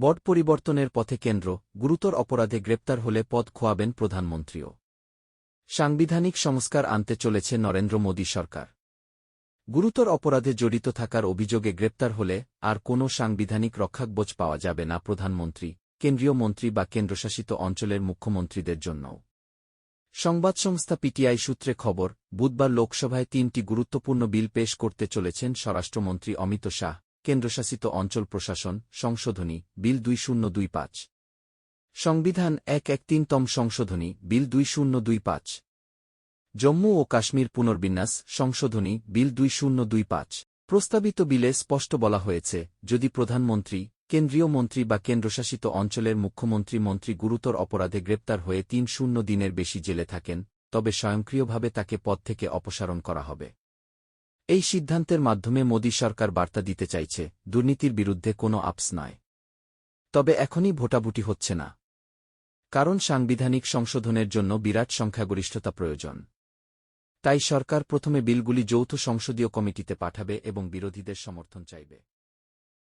বড পরিবর্তনের পথে কেন্দ্র, গুরুতর অপরাধে গ্রেপ্তার হলে পদ খোয়াবেন প্রধানমন্ত্রীও। সাংবিধানিক সংস্কার আনতে চলেছে নরেন্দ্র মোদী সরকার। গুরুতর অপরাধে জড়িত থাকার অভিযোগে গ্রেপ্তার হলে আর কোনো সাংবিধানিক রক্ষাকবোঝ পাওয়া যাবে না প্রধানমন্ত্রী, কেন্দ্রীয় মন্ত্রী বা কেন্দ্রশাসিত অঞ্চলের মুখ্যমন্ত্রীদের জন্যও। সংবাদ সংস্থা পিটিআই সূত্রে খবর, বুধবার লোকসভায় তিনটি গুরুত্বপূর্ণ বিল পেশ করতে চলেছেন স্বরাষ্ট্রমন্ত্রী অমিত শাহ। কেন্দ্রশাসিত অঞ্চল প্রশাসন, সংশোধনী, বিল দুই শূন্য দুই পাঁচ। সংবিধান এক এক তিনতম সংশোধনী, বিল দুই শূন্য দুই পাঁচ। জম্মু ও কাশ্মীর পুনর্বিন্যাস সংশোধনী, বিল দুই শূন্য দুই পাঁচ। প্রস্তাবিত বিলে স্পষ্ট বলা হয়েছে, যদি প্রধানমন্ত্রী, কেন্দ্রীয় মন্ত্রী বা কেন্দ্রশাসিত অঞ্চলের মুখ্যমন্ত্রী মন্ত্রী গুরুতর অপরাধে গ্রেপ্তার হয়ে তিন শূন্য দিনের বেশি জেলে থাকেন, তবে স্বয়ংক্রিয়ভাবে তাকে পদ থেকে অপসারণ করা হবে। এই সিদ্ধান্তের মাধ্যমে মোদী সরকার বার্তা দিতে চাইছে, দুর্নীতির বিরুদ্ধে কোনো আপস নয়। তবে এখনই ভোটাভুটি হচ্ছে না। কারণ সাংবিধানিক সংশোধনের জন্য বিরাট সংখ্যাগরিষ্ঠতা প্রয়োজন। তাই সরকার প্রথমে বিলগুলি যৌথ সংসদীয় কমিটিতে পাঠাবে এবং বিরোধীদের সমর্থন চাইবে।